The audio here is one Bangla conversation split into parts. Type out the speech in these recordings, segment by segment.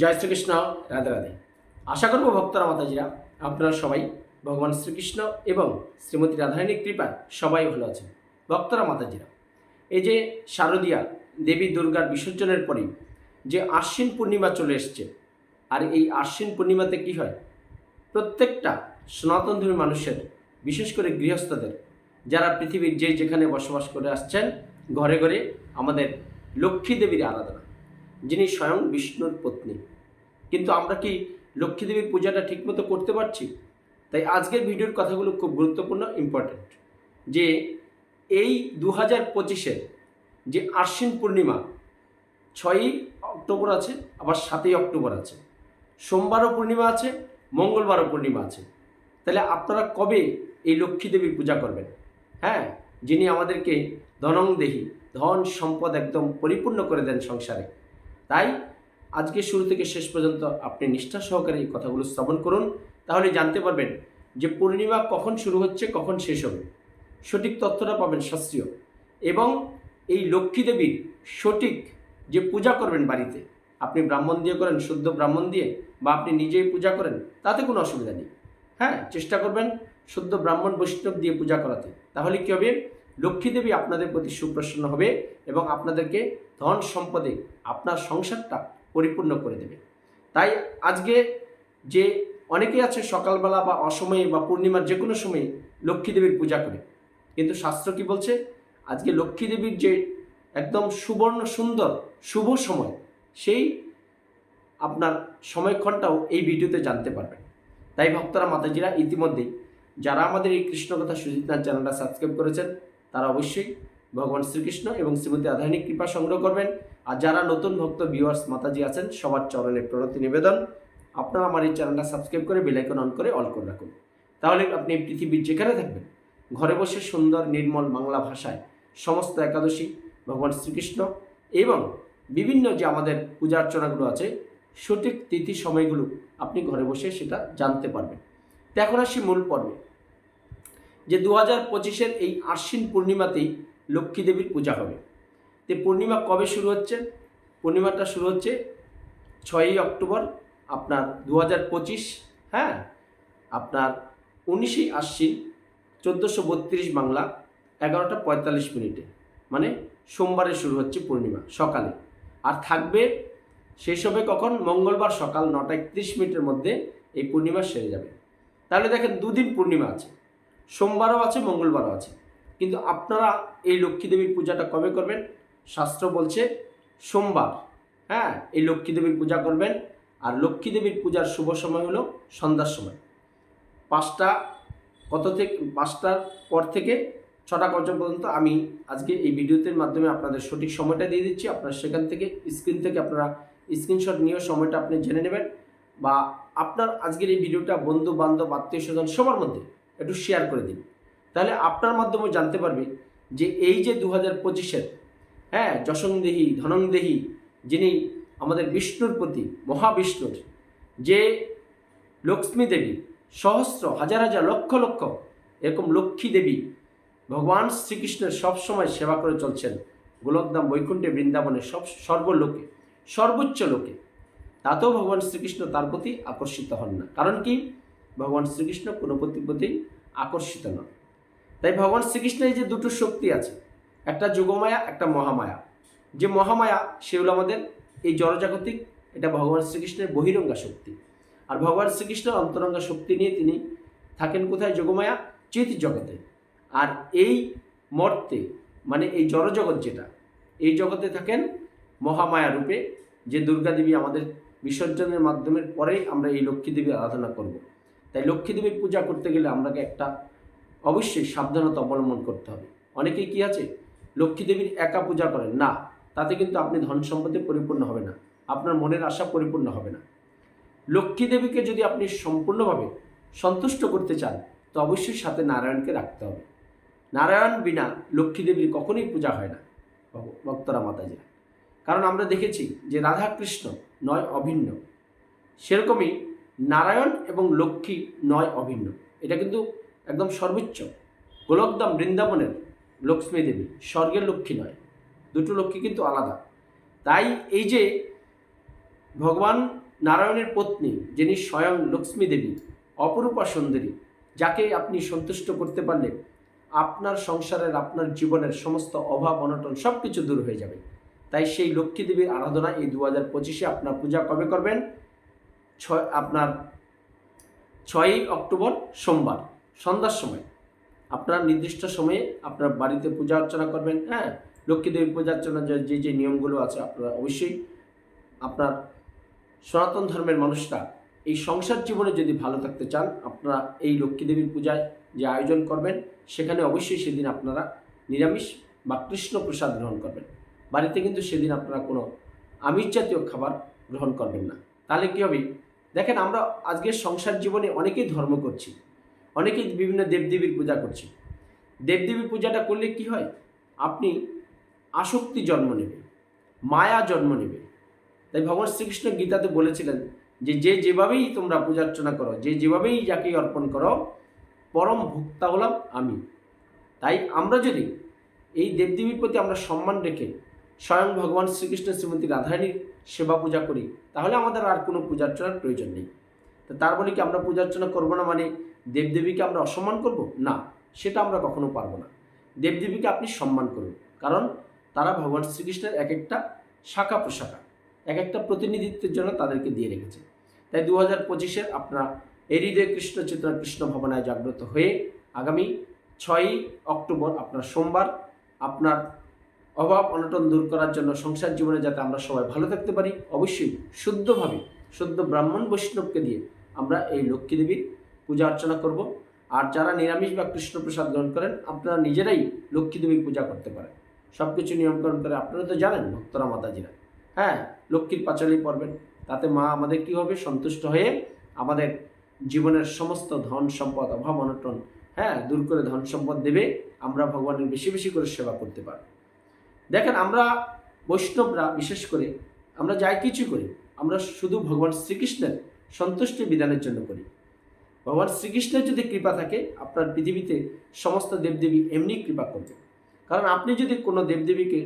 জয় শ্রীকৃষ্ণ, রাধে রাধে। আশা করব ভক্তরা, মাতাজিরা, আপনারা সবাই ভগবান শ্রীকৃষ্ণ এবং শ্রীমতী রাধারানীর কৃপায় সবাই ভালো আছেন। ভক্তরা, মাতাজিরা, এই যে শারদীয়া দেবী দুর্গার বিসর্জনের পরেই যে আশ্বিন পূর্ণিমা চলে এসছে, আর এই আশ্বিন পূর্ণিমাতে কি হয়? প্রত্যেকটা সনাতনধর্মী মানুষের, বিশেষ করে গৃহস্থদের, যারা পৃথিবীর যে যেখানে বসবাস করে আসছেন, ঘরে ঘরে আমাদের লক্ষ্মী দেবীর আরাধনা। যিনি স্বয়ং বিষ্ণুর পত্নী। কিন্তু আমরা কি লক্ষ্মী দেবীর পূজাটা ঠিকমতো করতে পারছি? তাই আজকের ভিডিওর কথাগুলো খুব গুরুত্বপূর্ণ ইম্পর্ট্যান্ট যে এই দু হাজার পঁচিশের যে আশ্বিন পূর্ণিমা, ছয়ই অক্টোবর আছে, আবার সাতই অক্টোবর আছে। সোমবারও পূর্ণিমা আছে, মঙ্গলবারও পূর্ণিমা আছে। তাহলে আপনারা কবে এই লক্ষ্মী দেবীর পূজা করবেন? হ্যাঁ যিনি আমাদেরকে ধনং দেহি, ধন সম্পদ একদম পরিপূর্ণ করে দেন সংসারে। তাই আজকে শুরু থেকে শেষ পর্যন্ত আপনি নিষ্ঠা সহকারে এই কথাগুলো শ্রবণ করুন। তাহলে জানতে পারবেন যে পূর্ণিমা কখন শুরু হচ্ছে, কখন শেষ হবে। সঠিক তথ্যটা পাবেন শাস্ত্রীয়। এবং এই লক্ষ্মী দেবীর সঠিক যে পূজা করবেন বাড়িতে, আপনি ব্রাহ্মণ দিয়ে করেন, শুদ্ধ ব্রাহ্মণ দিয়ে, বা আপনি নিজেই পূজা করেন, তাতে কোনো অসুবিধা নেই। হ্যাঁ চেষ্টা করবেন শুদ্ধ ব্রাহ্মণ বৈষ্ণব দিয়ে পূজা করাতে। তাহলে কী হবে? লক্ষ্মী দেবী আপনাদের প্রতি সুপ্রসন্ন হবে এবং আপনাদেরকে ধন সম্পদে আপনার সংসারটা পরিপূর্ণ করে দেবে। তাই আজকে যে অনেকেই আছে সকালবেলা বা অসময়ে বা পূর্ণিমার যে কোনো সময়ে লক্ষ্মীদেবীর পূজা করে, কিন্তু শাস্ত্র কি বলছে? আজকে লক্ষ্মীদেবীর যে একদম সুবর্ণ সুন্দর শুভ সময়, সেই আপনার সময়ক্ষণটাও এই ভিডিওতে জানতে পারবেন। তাই ভক্তরা মাতাজিরা ইতিমধ্যেই, যারা আমাদের এই কৃষ্ণকথা সুজিতনাথ চ্যানেলটা সাবস্ক্রাইব করেছেন তারা অবশ্যই ভগবান শ্রীকৃষ্ণ এবং শ্রীমতী রাধারানীর কৃপা সংগ্রহ করবেন। আর যারা নতুন ভক্ত ভিউয়ার্স মাতাজি আছেন, সবার চরণে প্রণতি নিবেদন। আপনারা আমার এই চ্যানেলটা সাবস্ক্রাইব করে বেলাইকন অন করে অল করে রাখুন। তাহলে আপনি পৃথিবীর যেখানে থাকবেন, ঘরে বসে সুন্দর, নির্মল বাংলা ভাষায় সমস্ত একাদশী, ভগবান শ্রীকৃষ্ণ এবং বিভিন্ন যে আমাদের পূজা অর্চনাগুলো আছে, সঠিক তিথি সময়গুলো আপনি ঘরে বসে সেটা জানতে পারবেন। তো এখন আসি মূল পর্বে। যে দু হাজার পঁচিশের এই আশ্বিন পূর্ণিমাতেই লক্ষ্মী দেবীর পূজা হবে। তো পূর্ণিমা কবে শুরু হচ্ছে? পূর্ণিমাটা শুরু হচ্ছে ছয়ই অক্টোবর, আপনার দু হাজার পঁচিশ হ্যাঁ? আপনার উনিশে আশ্বিন চোদ্দোশো বত্রিশ বাংলা এগারোটা পঁয়তাল্লিশ মিনিটে। মানে সোমবারে শুরু হচ্ছে পূর্ণিমা, সকালে। আর থাকবে শেষ হবে কখন? মঙ্গলবার সকাল নটা একত্রিশ মিনিটের মধ্যে এই পূর্ণিমা সেরে যাবে। তাহলে দেখেন দুদিন পূর্ণিমা আছে। সোমবারও আছে, মঙ্গলবারও আছে। কিন্তু আপনারা এই লক্ষ্মী দেবীর পূজাটা কবে করবেন? শাস্ত্র বলছে সোমবার। হ্যাঁ এই লক্ষ্মী দেবীর পূজা করবেন। আর লক্ষ্মী দেবীর পূজার শুভ সময় হলো সন্ধ্যার সময়। পাঁচটা কত থেকে, পাঁচটার পর থেকে ছটা পর্যন্ত পর্যন্ত আমি আজকে এই ভিডিওটির মাধ্যমে আপনাদের সঠিক সময়টা দিয়ে দিচ্ছি। আপনারা সেখান থেকে স্ক্রিন থেকে আপনারা স্ক্রিনশট নিয়েও সময়টা আপনি জেনে নেবেন। বা আপনার আজকের এই ভিডিওটা বন্ধু বান্ধব আত্মীয় স্বজন সবার মধ্যে একটু শেয়ার করে দিন। তাহলে আপনার মাধ্যমে জানতে পারবে যে এই যে দু হাজার পঁচিশের হ্যাঁ যশংদেহী ধনংদেহী, যিনি আমাদের বিষ্ণুর প্রতি, মহাবিষ্ণুর, যে লক্ষ্মী দেবী, সহস্র, হাজার হাজার, লক্ষ লক্ষ, এরকম লক্ষ্মী দেবী, ভগবান শ্রীকৃষ্ণের সবসময় সেবা করে চলছেন গোলকধাম বৈকুণ্ঠে বৃন্দাবনে সব সর্বলোকে, সর্বোচ্চ লোকে। তাতেও ভগবান শ্রীকৃষ্ণ তার প্রতি আকর্ষিত হন না। কারণ কি? ভগবান শ্রীকৃষ্ণ কোনো প্রতি আকর্ষিত নন। তাই ভগবান শ্রীকৃষ্ণের যে দুটো শক্তি আছে, একটা যোগমায়া, একটা মহামায়া। যে মহামায়া, সে হলো আমাদের এই জড়জাগতিক, এটা ভগবান শ্রীকৃষ্ণের বহিরঙ্গা শক্তি। আর ভগবান শ্রীকৃষ্ণের অন্তরঙ্গা শক্তি নিয়ে তিনি থাকেন কোথায়? যোগমায়া চিত জগতে আর এই মর্তে মানে এই জড়জগৎ যেটা, এই জগতে থাকেন মহামায়া রূপে, যে দুর্গা দেবী আমাদের বিসর্জনের মাধ্যমে পরেই আমরা এই লক্ষ্মী দেবীর আরাধনা করব। তাই লক্ষ্মী দেবীর পূজা করতে গেলে আমাকে একটা অবশ্যই সাবধানতা অবলম্বন করতে হবে। অনেকেই কি আছে? লক্ষ্মী দেবীর একা পূজা করেন। না, তাতে কিন্তু আপনি ধন সম্পদে পরিপূর্ণ হবে না। আপনার মনের আশা পরিপূর্ণ হবে না। লক্ষ্মী দেবীকে যদি আপনি সম্পূর্ণভাবে সন্তুষ্ট করতে চান, তো অবশ্যই সাথে নারায়ণকে রাখতে হবে। নারায়ণ বিনা লক্ষ্মী দেবীর কখনোই পূজা হয় না ভক্তরা, মাতাজিরা। কারণ আমরা দেখেছি যে রাধা কৃষ্ণ নয় অভিন্ন। সেরকমই নারায়ণ এবং লক্ষ্মী নয় অভিন্ন। এটা কিন্তু একদম সর্বোচ্চ। গোলকদাম বৃন্দাবনের লক্ষ্মী দেবী, স্বর্গের লক্ষ্মী নয়। দুটো লক্ষ্মী কিন্তু আলাদা। তাই এই যে ভগবান নারায়ণের পত্নী, যিনি স্বয়ং লক্ষ্মী দেবী, অপরূপা সুন্দরী, যাকে আপনি সন্তুষ্ট করতে পারলে আপনার সংসারের, আপনার জীবনের সমস্ত অভাব, অনটন সব কিছু দূর হয়ে যাবে। তাই সেই লক্ষ্মী দেবীর আরাধনা এই দু হাজার পঁচিশে আপনার পূজা কবে করবেন? ছয়, আপনার ছয়ই অক্টোবর সোমবার, সন্ধ্যার সময়। আপনার নির্দিষ্ট সময়ে আপনার বাড়িতে পূজা অর্চনা করবেন হ্যাঁ? লক্ষ্মী দেবী পূজা অর্চনার যে যে যে নিয়মগুলো আছে, আপনারা অবশ্যই আপনার সনাতন ধর্মের মানুষরা এই সংসার জীবনে যদি ভালো থাকতে চান, আপনারা এই লক্ষ্মী দেবীর পূজায় যে আয়োজন করবেন, সেখানে অবশ্যই সেদিন আপনারা নিরামিষ বা কৃষ্ণ প্রসাদ গ্রহণ করবেন। বাড়িতে কিন্তু সেদিন আপনারা কোনো আমিষ জাতীয় খাবার গ্রহণ করবেন না। তাহলে কী হবে? দেখেন, আমরা আজকের সংসার জীবনে অনেকেই ধর্ম করছি, অনেকেই বিভিন্ন দেবদেবীর পূজা করছি। দেবদেবীর পূজাটা করলে কি হয়? আপনি আসক্তি জন্ম নেবে, মায়া জন্ম নেবে। তাই ভগবান শ্রীকৃষ্ণ গীতাতে বলেছিলেন যে যে যেভাবেই তোমরা পূজা অর্চনা করো, যে যেভাবেই যাকে অর্পণ করো, পরম ভোক্তা হলাম আমি। তাই আমরা যদি এই দেবদেবীর প্রতি আমরা সম্মান রেখে স্বয়ং ভগবান শ্রীকৃষ্ণ শ্রীমতী রাধারানীর সেবা পূজা করি, তাহলে আমাদের আর কোনো পূজা অর্চনার প্রয়োজন নেই। তো তার বলে কি আমরা পূজা অর্চনা করব না মানে দেবদেবীকে আমরা অসম্মান করব? না, সেটা আমরা কখনো পারব না। দেবদেবীকে আপনি সম্মান করুন, কারণ তারা ভগবান শ্রীকৃষ্ণের এক একটা শাখা প্রশাখা, এক একটা প্রতিনিধিত্বের জন্য তাদেরকে দিয়ে রেখেছে। তাই দু হাজার পঁচিশের আপনারা হৃদয় কৃষ্ণ চেতনা কৃষ্ণ ভাবনায় জাগ্রত হয়ে আগামী ছয়ই অক্টোবর, আপনার সোমবার, আপনার অভাব অনটন দূর করার জন্য সংসার জীবনে যাতে আমরা সবাই ভালো থাকতে পারি, অবশ্যই শুদ্ধভাবে, শুদ্ধ ব্রাহ্মণ বৈষ্ণবকে দিয়ে আমরা এই লক্ষ্মী দেবীর পূজা অর্চনা করব। আর যারা নিরামিষ বা কৃষ্ণ প্রসাদ গ্রহণ করেন, আপনারা নিজেরাই লক্ষ্মী দেবীর পূজা করতে পারেন। সব কিছু নিয়মকরণ করে আপনারা তো জানেন ভক্তরা, মাতাজিরা। হ্যাঁ লক্ষ্মীর পাঁচালি পড়বেন, তাতে মা আমাদের কী হবে? সন্তুষ্ট হয়ে আমাদের জীবনের সমস্ত ধন সম্পদ, অভাব অনটন হ্যাঁ দূর করে ধন সম্পদ দেবে। আমরা ভগবানের বেশি বেশি করে সেবা করতে পারব। দেখেন, আমরা বৈষ্ণবরা বিশেষ করে আমরা যাই কিছু করি, আমরা শুধু ভগবান শ্রীকৃষ্ণের সন্তুষ্টি বিধানের জন্য করি। ভগবান শ্রীকৃষ্ণের যদি কৃপা থাকে, আপনার পৃথিবীতে সমস্ত দেবদেবী এমনি কৃপা করবে। কারণ আপনি যদি কোনো দেবদেবীকে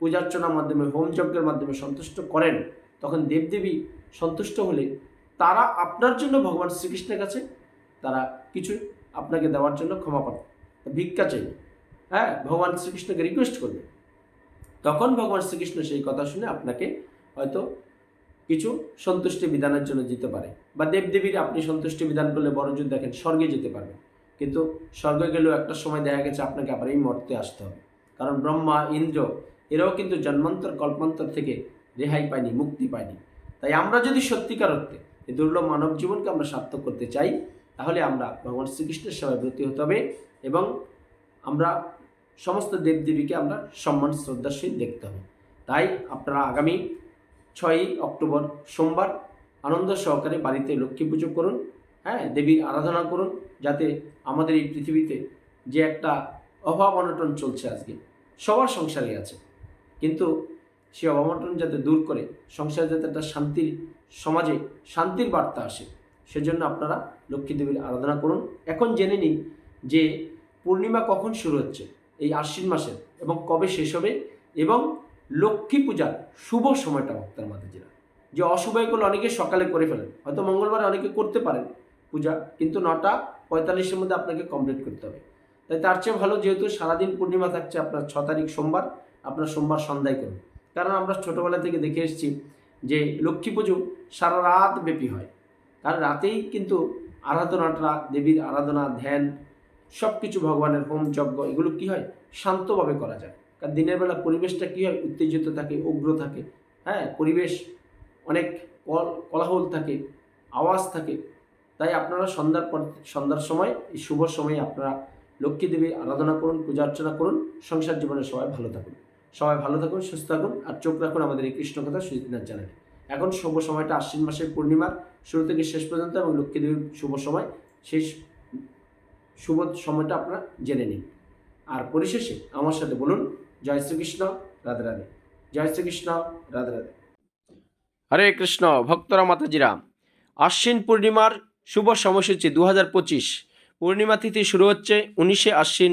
পূজার্চনার মাধ্যমে, হোম যজ্ঞের মাধ্যমে সন্তুষ্ট করেন, তখন দেবদেবী সন্তুষ্ট হলে তারা আপনার জন্য ভগবান শ্রীকৃষ্ণের কাছে তারা কিছু আপনাকে দেওয়ার জন্য ক্ষমা পাবে। ভিক্ষা চাইবে। হ্যাঁ ভগবান শ্রীকৃষ্ণকে রিকোয়েস্ট করবে। তখন ভগবান শ্রীকৃষ্ণ সেই কথা শুনে আপনাকে হয়তো কিছু সন্তুষ্টি বিধানের জন্য যেতে পারে। বা দেবদেবীর আপনি সন্তুষ্টি বিধান করলে বড় যদি দেখেন, স্বর্গে যেতে পারবেন। কিন্তু স্বর্গে গেলেও একটা সময় দেখা গেছে আপনাকে আবার এই মর্তে আসতে হবে। কারণ ব্রহ্মা, ইন্দ্র, এরাও কিন্তু জন্মান্তর, কল্পান্তর থেকে রেহাই পায়নি, মুক্তি পায়নি। তাই আমরা যদি সত্যিকার অর্থে এই দুর্লভ মানব জীবনকে আমরা সার্থক করতে চাই, তাহলে আমরা ভগবান শ্রীকৃষ্ণের সেবায় ব্রতী হতে হবে এবং আমরা সমস্ত দেবদেবীকে আমরা সম্মান শ্রদ্ধার সহিত দেখতে হবে। তাই আপনারা আগামী ছয়ই অক্টোবর সোমবার আনন্দ সহকারে বাড়িতে লক্ষ্মী পুজো করুন হ্যাঁ দেবীর আরাধনা করুন, যাতে আমাদের এই পৃথিবীতে যে একটা অভাব অনটন চলছে আজকে, সবার সংসারে আছে। কিন্তু সে অভাব অনটন যাতে দূর করে, সংসারে যাতে একটা শান্তির সমাজে শান্তির বার্তা আসে, সেজন্য আপনারা লক্ষ্মী দেবীর আরাধনা করুন। এখন জেনে নিন যে পূর্ণিমা কখন শুরু হচ্ছে। এই আশ্বিন মাসের এবং কবে শেষ হবে এবং লক্ষ্মী পূজার শুভ সময়টা ভক্তের মাতাজিরা যে অশুভ এগুলো অনেকে সকালে করে ফেলেন, হয়তো মঙ্গলবার অনেকে করতে পারেন পূজা, কিন্তু নটা পঁয়তাল্লিশের মধ্যে আপনাকে কমপ্লিট করতে হবে। তাই তার চেয়ে ভালো যেহেতু সারাদিন পূর্ণিমা থাকছে আপনার ছ তারিখ সোমবার, আপনার সোমবার সন্ধ্যায় করুন। কারণ আমরা ছোটোবেলা থেকে দেখে এসেছি যে লক্ষ্মী পুজো সারা রাত ব্যাপী হয়। কারণ রাতেই কিন্তু আরাধনাটা, দেবীর আরাধনা, ধ্যান সব কিছু ভগবানের হোম যজ্ঞ, এগুলো কি হয়? শান্তভাবে করা যায়। কারণ দিনের বেলা পরিবেশটা কী হয়? উত্তেজিত থাকে, উগ্র থাকে। হ্যাঁ পরিবেশ অনেক কল, কোলাহল থাকে, আওয়াজ থাকে। তাই আপনারা সন্ধ্যার পর, সন্ধ্যার সময়, এই শুভ সময়ে আপনারা লক্ষ্মী দেবীর আরাধনা করুন, পূজা অর্চনা করুন, সংসার জীবনে সবাই ভালো থাকুন। সবাই ভালো থাকুন, সুস্থ থাকুন, আর চোখ রাখুন আমাদের এই কৃষ্ণ কথা সুজিতনাথ চ্যানেলে। এখন শুভ সময়টা আশ্বিন মাসের পূর্ণিমার, শুরু থেকে শেষ পর্যন্ত এবং লক্ষ্মী দেবীর শুভ সময় সেই শুভ সময়টা আপনারা জেনে নিন। আর পরিশেষে আমার সাথে বলুন, জয় শ্রীকৃষ্ণ, রাধে রাধে। জয় শ্রীকৃষ্ণ, রাধে রাধে। হরে কৃষ্ণ, ভক্তরা মাতাজিরা আশ্বিন পূর্ণিমার শুভ সময়সূচি দু হাজার পঁচিশ। পূর্ণিমা তিথি শুরু হচ্ছে উনিশে আশ্বিন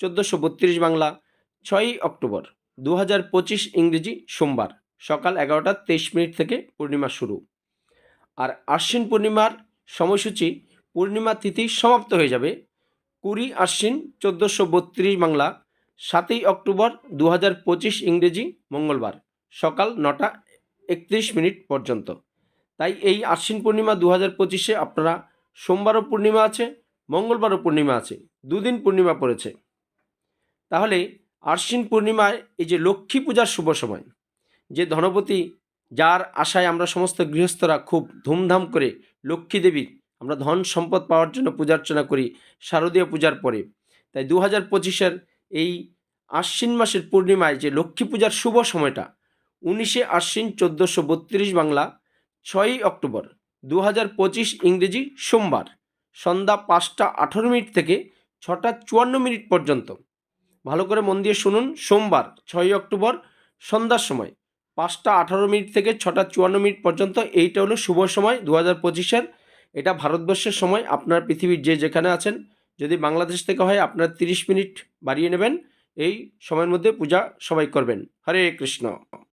চোদ্দোশো বত্রিশ বাংলা ছয়ই অক্টোবর দু হাজার পঁচিশ ইংরেজি সোমবার, সকাল এগারোটা তেইশ মিনিট থেকে পূর্ণিমা শুরু। আর আশ্বিন পূর্ণিমার সময়সূচি পূর্ণিমা তিথি সমাপ্ত হয়ে যাবে কুড়ি আশ্বিন চোদ্দোশো বত্রিশ বাংলা, সাতই অক্টোবর দু হাজার পঁচিশ ইংরেজি মঙ্গলবার, সকাল নটা একত্রিশ মিনিট পর্যন্ত। তাই এই আশ্বিন পূর্ণিমা দু হাজার পঁচিশে আপনারা সোমবারও পূর্ণিমা আছে, মঙ্গলবারও পূর্ণিমা আছে, দুদিন পূর্ণিমা পড়েছে। তাহলে আশ্বিন পূর্ণিমায় এই যে লক্ষ্মী পূজার শুভ সময়, যে ধনপতি, যার আশায় আমরা সমস্ত গৃহস্থরা খুব ধুমধাম করে লক্ষ্মী দেবীর আমরা ধন সম্পদ পাওয়ার জন্য পূজার্চনা করি, শারদীয় পূজার পরে। তাই দু হাজার পঁচিশের এই আশ্বিন মাসের পূর্ণিমায় যে লক্ষ্মী পূজার শুভ সময়টা, উনিশে আশ্বিন চোদ্দোশো বত্রিশ বাংলা, ছয়ই অক্টোবর দু হাজার পঁচিশ ইংরেজি সোমবার, সন্ধ্যা পাঁচটা আঠেরো মিনিট থেকে ছটা চুয়ান্ন মিনিট পর্যন্ত। ভালো করে মন দিয়ে শুনুন, সোমবার, ছয়ই অক্টোবর, সন্ধ্যার সময়, পাঁচটা আঠারো মিনিট থেকে ছটা চুয়ান্ন মিনিট পর্যন্ত এইটা হলো শুভ সময় দু হাজার পঁচিশের এটা ভারতবর্ষের সময় আপনার পৃথিবীর যে যেখানে আছেন, যদি বাংলাদেশ থেকে হয় আপনার তিরিশ মিনিট বাড়িয়ে নেবেন, এই সময়ের মধ্যে পূজা সবাই করবেন। হরে কৃষ্ণ।